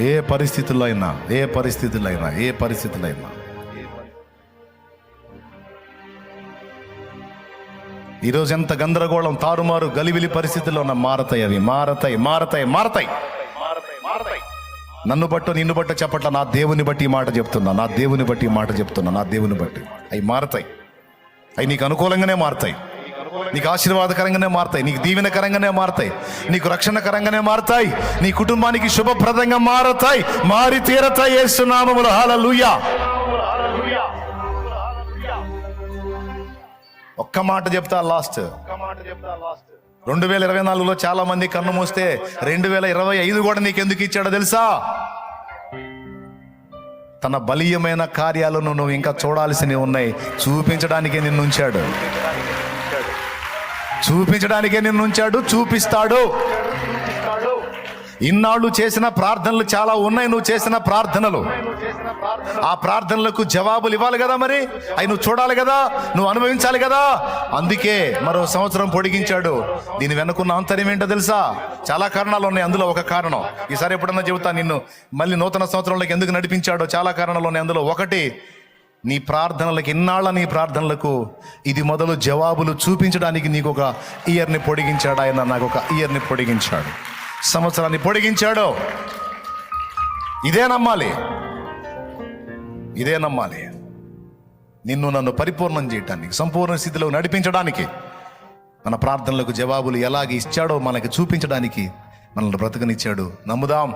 ఏ పరిస్థితుల్లో అయినా ఏ పరిస్థితుల్లో అయినా ఏ పరిస్థితుల్లో అయినా ఈరోజు ఎంత గందరగోళం తారుమారు గలివిలి పరిస్థితుల్లో ఉన్న మారతాయి అవి. మారతాయి మారతాయి మారతాయి. నన్ను బట్టు నిన్ను బట్టు చెప్పట్ల నా దేవుని బట్టి ఈ మాట చెప్తున్నా. నా దేవుని బట్టి ఈ మాట చెప్తున్నా. నా దేవుని బట్టి. అవి మారతాయి. అవి నీకు అనుకూలంగానే మారతాయి. నీకు ఆశీర్వాదకరంగానే మారతాయి నీకు దీవెనకరంగానే మారతాయి నీకు రక్షణకరంగానే మారుతాయి నీ కుటుంబానికి శుభప్రదంగా మారతాయి మారి తీరతాయి ఏసునామములు హాలూయా ఒక్క మాట చెప్తా లాస్ట్. రెండు వేల ఇరవై నాలుగులో చాలా మంది కన్ను మూస్తే రెండు వేల ఇరవై ఐదు కూడా నీకు ఎందుకు ఇచ్చాడో తెలుసా? తన బలీయమైన కార్యాలను నువ్వు ఇంకా చూడాల్సినవి ఉన్నాయి చూపించడానికే నిన్నుంచాడు ఉంచాడు. చూపించడానికే నిన్ను ఉంచాడు చూపిస్తాడు. ఇన్నాళ్ళు చేసిన ప్రార్థనలు చాలా ఉన్నాయి నువ్వు చేసిన ప్రార్థనలు. ఆ ప్రార్థనలకు జవాబులు ఇవ్వాలి కదా మరి? అవి నువ్వు చూడాలి కదా నువ్వు అనుభవించాలి కదా. అందుకే మరో సంవత్సరం పొడిగించాడు. దీని వెనుకున్న అంతర్యం ఏంటో తెలుసా? చాలా కారణాలు ఉన్నాయి అందులో ఒక కారణం. ఈసారి ఎప్పుడన్నా చెబుతా నిన్ను మళ్ళీ నూతన సంవత్సరంలోకి ఎందుకు నడిపించాడో చాలా కారణాలు ఉన్నాయి అందులో ఒకటి నీ ప్రార్థనలకు ఇన్నాళ్ళ నీ ప్రార్థనలకు ఇది మొదలు జవాబులు చూపించడానికి నీకు ఒక ఇయర్ని పొడిగించాడు ఆయన నాకు ఒక ఇయర్ని పొడిగించాడు. సంవత్సరాన్ని పొడిగించాడు. ఇదే నమ్మాలి. ఇదే నమ్మాలి. నిన్ను నన్ను పరిపూర్ణం చేయటానికి సంపూర్ణ స్థితిలో నడిపించడానికి మన ప్రార్థనలకు జవాబులు ఎలాగ ఇచ్చాడో మనకి చూపించడానికి మనల్ని బ్రతకనిచ్చాడు. నమ్ముదాం.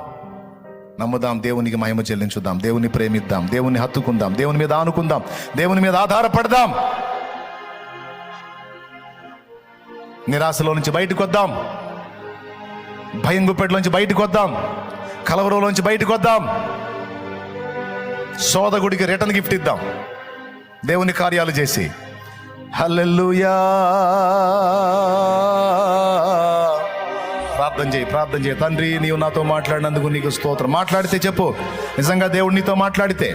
నమ్ముదాం దేవునికి మహిమ చెల్లించుదాం దేవుని ప్రేమిద్దాం దేవుని హత్తుకుందాం దేవుని మీద ఆనుకుందాం దేవుని మీద ఆధారపడదాం. నిరాశలో నుంచి బయటకు వద్దాం. భయం గుప్పెట్లోంచి బయటకు వద్దాం. కలవరంలోంచి బయటకు వద్దాం. సోదగుడికి రిటర్న్ గిఫ్ట్ ఇద్దాం. దేవుని కార్యాలు చేసి. హల్లెల్లుయా ప్రార్థన చేయి ప్రార్థన చేయి. తండ్రి నీవు నాతో మాట్లాడినందుకు నీకు స్తోత్రం. మాట్లాడితే చెప్పు. నిజంగా దేవుడు నీతో మాట్లాడితే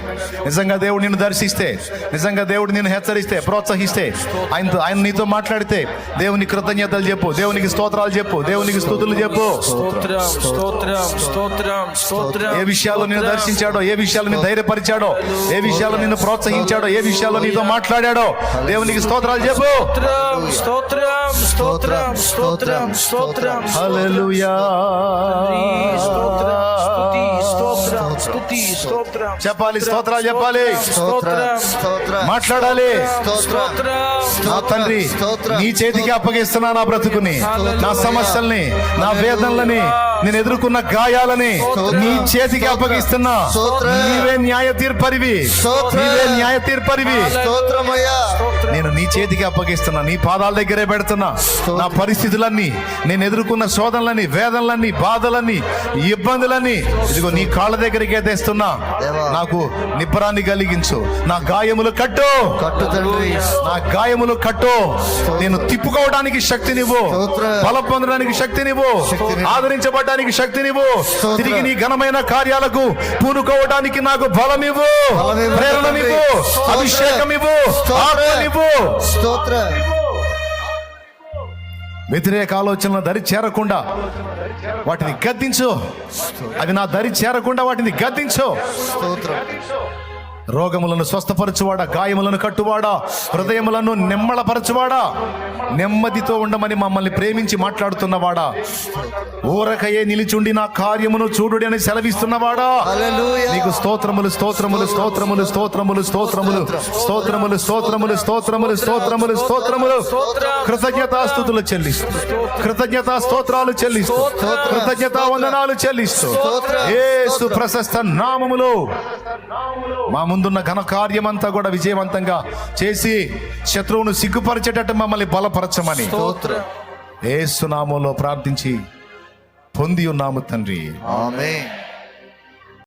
నిజంగా దేవుడు నిన్ను దర్శిస్తే నిజంగా దేవుడు నిన్ను హెచ్చరిస్తే ప్రోత్సహిస్తే ఆయన ఆయన నీతో మాట్లాడితే దేవుని కృతజ్ఞతలు చెప్పు దేవునికి స్తోత్రాలు చెప్పు దేవునికి స్తుతులు చెప్పు. ఏ విషయాల్లో నిన్ను దర్శించాడో ఏ విషయాలు నిన్ను ధైర్యపరిచాడో ఏ విషయాల్లో నిన్ను ప్రోత్సహించాడో ఏ విషయాల్లో నీతో మాట్లాడాడో దేవునికి స్తోత్రాలు చెప్పు. స్తోత్రం స్తోత్రం స్తోత్రం స్తోత్రం స్తోత్రం. స్తుతి స్తోత్రం స్తుతి స్తోత్రం చెప్పాలి స్తోత్రాలు చెప్పాలి స్తోత్రం స్తోత్రం మాట్లాడాలి స్తోత్రం నా తండ్రి స్తోత్రం. నీ చేతికి అప్పగిస్తున్నా నా బ్రతుకుని. నా సమస్యల్ని నా వేదనలని. నేను ఎదుర్కొన్న గాయాలని నీ చేతికి అప్పగిస్తున్నా. నీవే న్యాయ తీర్పరివి. నీవే న్యాయ తీర్పరివి. నేను నీ చేతికి అప్పగిస్తున్నా. నీ పాదాల దగ్గరే పెడుతున్నా. నా పరిస్థితులన్నీ నేను ఎదుర్కొన్న శోధనలని వేదనలన్నీ బాధలన్నీ ఇబ్బందులన్నీ ఇదిగో నీ కాళ్ళ దగ్గరికే తెస్తున్నా. నాకు నిబ్బరాన్ని కలిగించు. నా గాయములు కట్టు. నా గాయములు కట్టు. నేను తిప్పుకోవడానికి శక్తినివ్వు. బలం పొందడానికి శక్తినివ్వు. శక్తినివ్వు. ఆదరించబడడానికి శక్తినివ్వు. తిరిగి నీ ఘనమైన కార్యాలకు పూనుకోవడానికి నాకు బలమివ్వు. ప్రేరణనివ్వు. అభిషేకమివ్వు. ఆత్మనివ్వు. స్తోత్ర. వ్యతిరేక ఆలోచనలు దరి చేరకుండా వాటిని గద్దించు. అవి నా దరి చేరకుండా వాటిని గద్దించు. స్తోత్రం. రోగములను స్వస్థపరచువాడా? గాయములను కట్టువాడా? హృదయములను నిమ్మళపరచువాడా? నెమ్మదితో ఉండమని మమ్మల్ని ప్రేమించి మాట్లాడుతున్నవాడా? ఊరకయే నిలిచుండి నా కార్యమును చూడుడి అని సెలవిస్తున్నవాడా? నీకు స్తోత్రములు స్తోత్రములు స్తోత్రములు స్తోత్రములు స్తోత్రములు స్తోత్రములు స్తోత్రములు స్తోత్రములు స్తోత్రములు స్తోత్రములు. కృతజ్ఞతాస్తుతులు చెల్లిస్తూ. కృతజ్ఞతా స్తోత్రాలు చెల్లిస్తూ. కృతజ్ఞతా వందనాలు చెల్లిస్తూ. యేసు ప్రశస్త నామములో. మా ముందున్న ఘన కార్యమంతా కూడా విజయవంతంగా చేసి శత్రువును సిగ్గుపరిచేటట్టు మమ్మల్ని బలపరచమని. స్తోత్రం. ఏసునామంలో ప్రార్థించి పొంది ఉన్నాము తండ్రి. ఆమేన్.